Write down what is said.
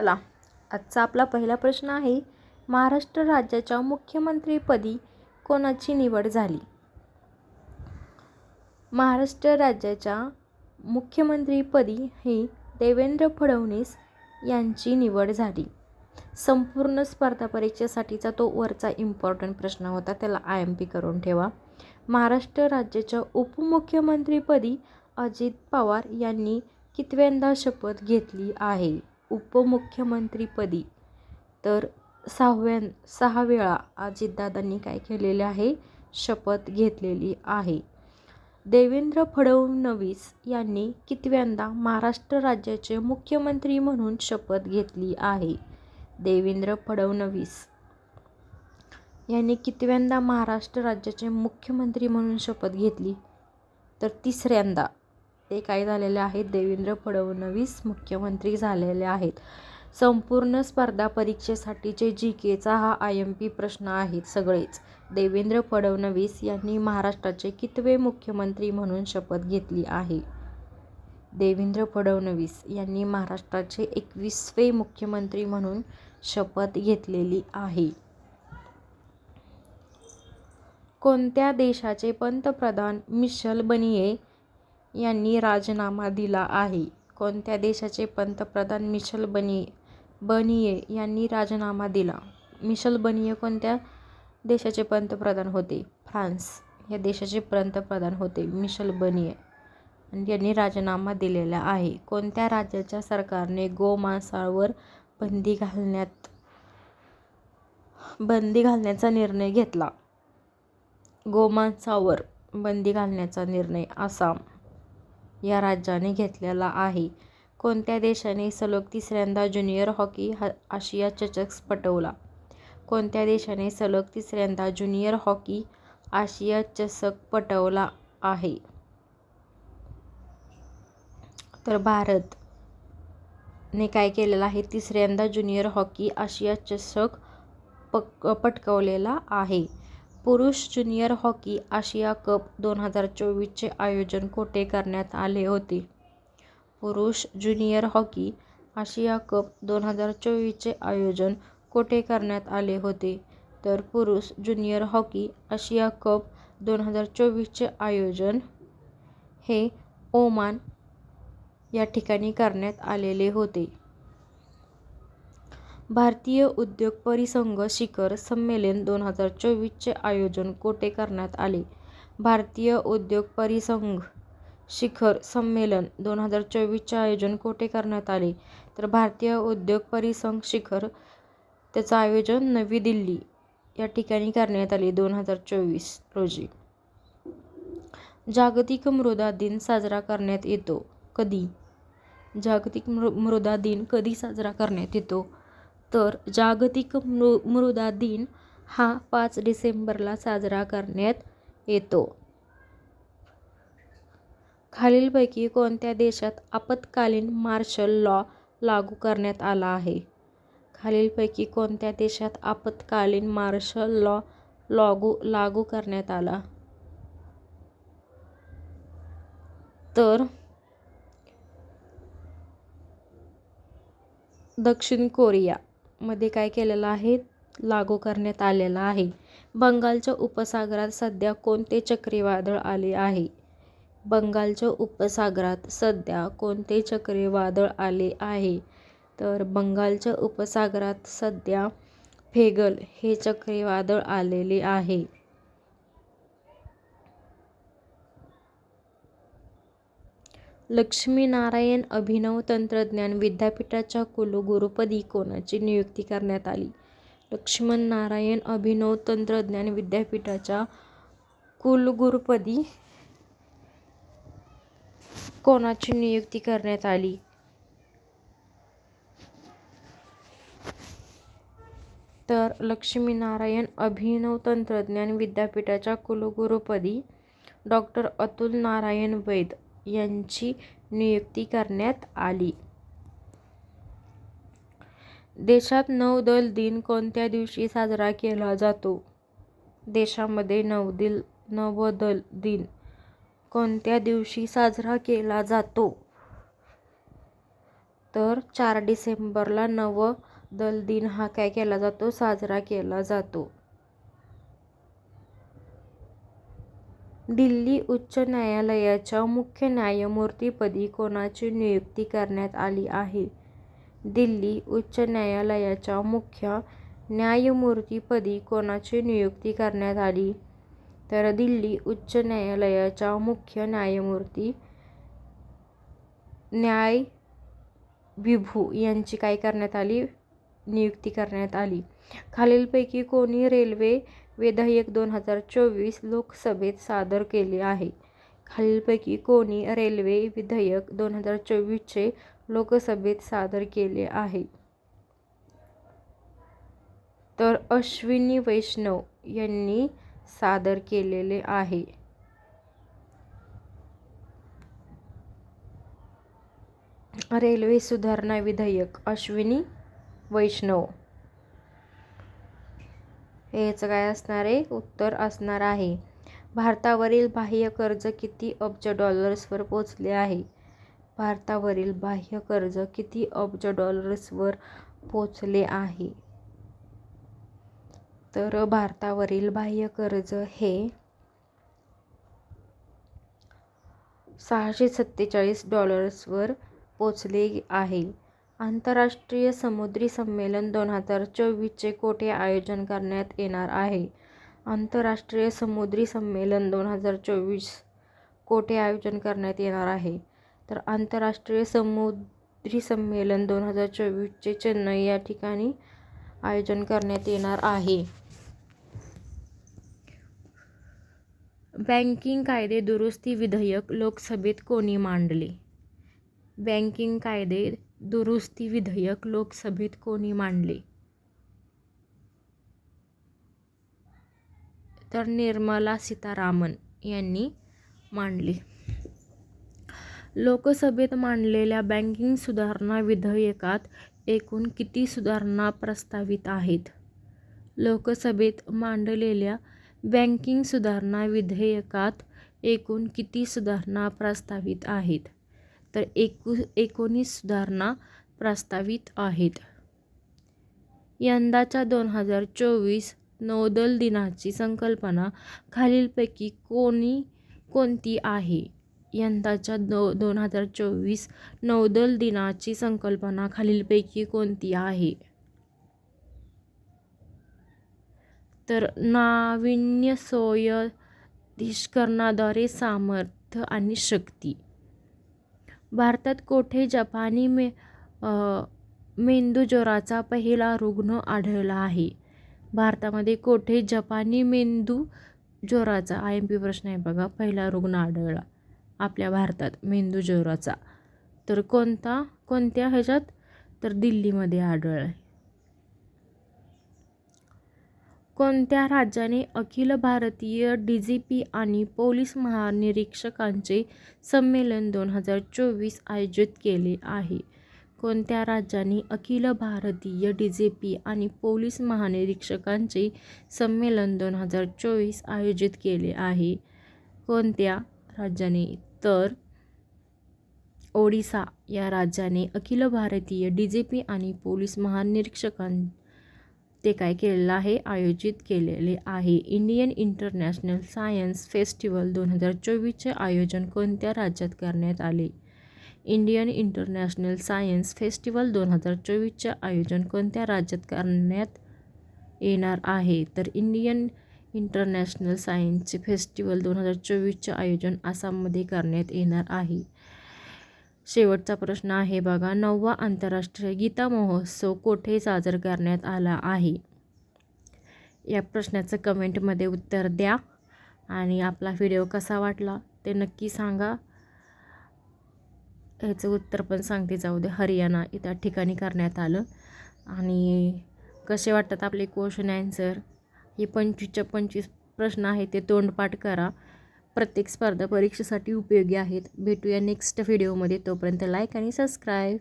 चला. आजचा आपला पहिला प्रश्न आहे महाराष्ट्र राज्याच्या मुख्यमंत्रीपदी कोणाची निवड झाली? महाराष्ट्र राज्याच्या मुख्यमंत्रीपदी ही देवेंद्र फडणवीस यांची निवड झाली. संपूर्ण स्पर्धा परीक्षेसाठीचा तो वरचा इम्पॉर्टंट प्रश्न होता त्याला आय एम पी करून ठेवा. महाराष्ट्र राज्याच्या उपमुख्यमंत्रीपदी अजित पवार यांनी कितव्यांदा शपथ घेतली आहे? उपमुख्यमंत्रीपदी. तर सहाव्या सहा वेळा अजितदादांनी काय केलेले आहे? शपथ घेतलेली आहे. देवेंद्र फडणवीस यांनी कितव्यांदा महाराष्ट्र राज्याचे मुख्यमंत्री म्हणून शपथ घेतली आहे? देवेंद्र फडणवीस यांनी कितव्यांदा महाराष्ट्र राज्याचे मुख्यमंत्री म्हणून शपथ घेतली? तर तिसऱ्यांदा ते काय झालेले आहेत. देवेंद्र फडणवीस मुख्यमंत्री झालेले आहेत. संपूर्ण स्पर्धा परीक्षेसाठीचे जी केचा हा आय एम पी प्रश्न आहेत सगळेच. देवेंद्र फडणवीस यांनी महाराष्ट्राचे कितवे मुख्यमंत्री म्हणून शपथ घेतली आहे? देवेंद्र फडणवीस यांनी महाराष्ट्राचे एकवीसवे मुख्यमंत्री म्हणून शपथ घेतलेली आहे. कोणत्या देशाचे पंतप्रधान मिशल बनिये यांनी राजीनामा दिला आहे. कोणत्या देशाचे पंतप्रधान मिशेल बनिये बनिये यांनी राजीनामा दिला? मिशेल बनिये कोणत्या देशाचे पंतप्रधान होते? फ्रान्स या देशाचे पंतप्रधान होते मिशेल बनिये आणि यांनी राजीनामा दिलेला आहे. कोणत्या राज्याच्या सरकारने गोमांसावर बंदी घालण्यात बंदी घालण्याचा निर्णय घेतला? गोमांसावर बंदी घालण्याचा निर्णय आसाम या राज्याने घेतलेला आहे. कोणत्या देशाने सलग तिसऱ्यांदा ज्युनियर हॉकी हा आशिया चषक पटवला कोणत्या देशाने सलग तिसऱ्यांदा ज्युनियर हॉकी आशिया चषक पटवला आहे? तर भारत ने काय केलेलं आहे? तिसऱ्यांदा ज्युनियर हॉकी आशिया चषक पक पटकावलेला आहे. पुरुष ज्युनियर हॉकी आशिया कप दोन हजार चोवीसचे आयोजन कोठे करण्यात आले होते? पुरुष ज्युनियर हॉकी आशिया कप दोन हजार चोवीसचे आयोजन कोठे करण्यात आले होते? तर पुरुष ज्युनियर हॉकी आशिया कप दोन हजार चोवीसचे आयोजन हे ओमान या ठिकाणी करण्यात आलेले होते. भारतीय उद्योग परिसंघ शिखर संमेलन दोन हजार चोवीसचे आयोजन कोठे करण्यात आले? भारतीय उद्योग परिसंघ शिखर संमेलन दोन हजार चोवीसचे आयोजन कोठे करण्यात आले? तर भारतीय उद्योग परिसंघ शिखर त्याचं आयोजन नवी दिल्ली या ठिकाणी करण्यात आले दोन हजार चोवीस रोजी. जागतिक मृदा दिन साजरा करण्यात येतो. कधी? जागतिक मृ मृदा दिन कधी साजरा करण्यात येतो? तर जागतिक मृ मृदा दिन हा पाच डिसेंबरला साजरा करण्यात येतो. खालीलपैकी कोणत्या देशात आपत्कालीन मार्शल लॉ लागू करण्यात आला आहे? खालीलपैकी कोणत्या देशात आपत्कालीन मार्शल लॉ लागू लागू करण्यात आला? तर दक्षिण कोरिया. मध्ये काय केलेलं आहे? लागू करण्यात आलेला आहे. बंगालच्या उपसागरात सध्या कोणते चक्रीवादळ आले आहे? बंगालच्या उपसागरात सध्या कोणते चक्रीवादळ आले आहे? तर बंगालच्या उपसागरात सध्या फेगल हे चक्रीवादळ आलेले आहे. लक्ष्मीनारायण अभिनव तंत्रज्ञान विद्यापीठाच्या कुलगुरुपदी कोणाची नियुक्ती करण्यात आली? लक्ष्मण नारायण अभिनव तंत्रज्ञान विद्यापीठाच्या कुलगुरुपदी कोणाची नियुक्ती करण्यात आली? तर लक्ष्मीनारायण अभिनव तंत्रज्ञान विद्यापीठाच्या कुलगुरुपदी डॉक्टर अतुल नारायण वैद यांची नियुक्ती करण्यात आली. देशात नौदल दिन कोणत्या दिवशी साजरा केला जातो? देशामध्ये नवदिल नवदल दिन कोणत्या दिवशी साजरा केला जातो? तर चार डिसेंबरला नवदल दिन हा काय केला जातो? साजरा केला जातो. दिल्ली उच्च न्यायालयाच्या मुख्य न्यायमूर्तीपदी कोणाची नियुक्ती करण्यात आली आहे? दिल्ली उच्च न्यायालयाच्या मुख्य न्यायमूर्तीपदी कोणाची नियुक्ती करण्यात आली? तर दिल्ली उच्च न्यायालयाच्या मुख्य न्यायमूर्ती न्याय विभू यांची काय करण्यात आली? नियुक्ती करण्यात आली. खालीलपैकी कोणी रेल्वे विधेयक दोन हजार चोवीस लोकसभेत सादर केले आहे. खालीलपैकी कोणी रेल्वे विधेयक दोन हजार चोवीसचे लोकसभेत सादर केले आहे? तर अश्विनी वैष्णव यांनी सादर केलेले आहे. रेल्वे सुधारणा विधेयक अश्विनी वैष्णव हेच काय असणार आहे उत्तर असणार आहे. भारतावरील बाह्य कर्ज किती अब्ज डॉलर्सवर पोचले आहे? भारतावरील बाह्य कर्ज किती अब्ज डॉलर्सवर पोचले आहे? तर भारतावरील बाह्य कर्ज हे सहाशे सत्तेचाळीस डॉलर्सवर पोचले आहे. आंतरराष्ट्रीय समुद्री संमेलन दोन हजार चोवीसचे कोठे आयोजन करण्यात येणार आहे? आंतरराष्ट्रीय समुद्री संमेलन दोन हजार चोवीस कोठे आयोजन करण्यात येणार आहे? तर आंतरराष्ट्रीय समुद्री संमेलन दोन हजार चोवीसचे चेन्नई या ठिकाणी आयोजन करण्यात येणार आहे. बँकिंग कायदे दुरुस्ती विधेयक लोकसभेत कोणी मांडले? बँकिंग कायदे दुरुस्ती विधेयक लोकसभेत कोणी मांडले? तर निर्मला सीतारामन यांनी मांडले. लोकसभेत मांडलेल्या बँकिंग सुधारणा विधेयकात एकूण किती सुधारणा प्रस्तावित आहेत? लोकसभेत मांडलेल्या बँकिंग सुधारणा विधेयकात एकूण किती सुधारणा प्रस्तावित आहेत? तर एकू एकोणीस सुधारणा प्रस्तावित आहेत. यंदाच्या दोन हजार चोवीस नौदल दिनाची संकल्पना खालीलपैकी कोणी कोणती आहे? यंदाच्या दो दोन हजार चोवीस नौदल दिनाची संकल्पना खालीलपैकी कोणती आहे? तर नाविन्य सोय निष्कर्णाद्वारे सामर्थ्य आणि शक्ती. भारतात कोठे जपानी मे मेंदूज्वराचा पहिला रुग्ण आढळला आहे? भारतामध्ये कोठे जपानी मेंदू ज्वराचा आय एम पी प्रश्न आहे बघा पहिला रुग्ण आढळला आपल्या भारतात मेंदूज्वराचा. तर कोणता कोणत्या ह्याच्यात? तर दिल्लीमध्ये आढळला आहे कोणत्या राज्याने अखिल भारतीय डी जी पी आणि पोलीस महानिरीक्षकांचे संमेलन दोन हजार चोवीस आयोजित केले आहे? कोणत्या राज्याने अखिल भारतीय डी जी पी आणि पोलीस महानिरीक्षकांचे संमेलन दोन हजार चोवीस आयोजित केले आहे? कोणत्या राज्याने? तर ओडिसा या राज्याने अखिल भारतीय डी जी पी आणि पोलीस महानिरीक्षकां ते काय केलेलं आहे? आयोजित केलेले आहे. इंडियन इंटरनॅशनल सायन्स फेस्टिवल दोन हजार चोवीसचे आयोजन कोणत्या राज्यात करण्यात आले? इंडियन इंटरनॅशनल सायन्स फेस्टिवल दोन हजार चोवीसचे आयोजन कोणत्या राज्यात करण्यात येणार आहे? तर इंडियन इंटरनॅशनल सायन्सचे फेस्टिवल दोन हजार चोवीसचे आयोजन आसाममध्ये करण्यात येणार आहे. शेवटचा प्रश्न आहे बघा. नववा आंतरराष्ट्रीय गीता महोत्सव कोठे साजर करण्यात आला आहे? या प्रश्नाचं कमेंटमध्ये उत्तर द्या आणि आपला व्हिडिओ कसा वाटला ते नक्की सांगा. ह्याचं उत्तर पण सांगते जाऊ दे. हरियाणा त्या ठिकाणी करण्यात आलं. आणि कसे वाटतात आपले क्वेश्चन ॲन्सर हे पंचवीसच्या पंचवीस प्रश्न आहे ते तोंडपाठ करा. प्रत्येक स्पर्धा परीक्षेसाठी उपयोगी आहेत. भेटूया नेक्स्ट व्हिडिओमध्ये तोपर्यंत लाईक आणि सबस्क्राईब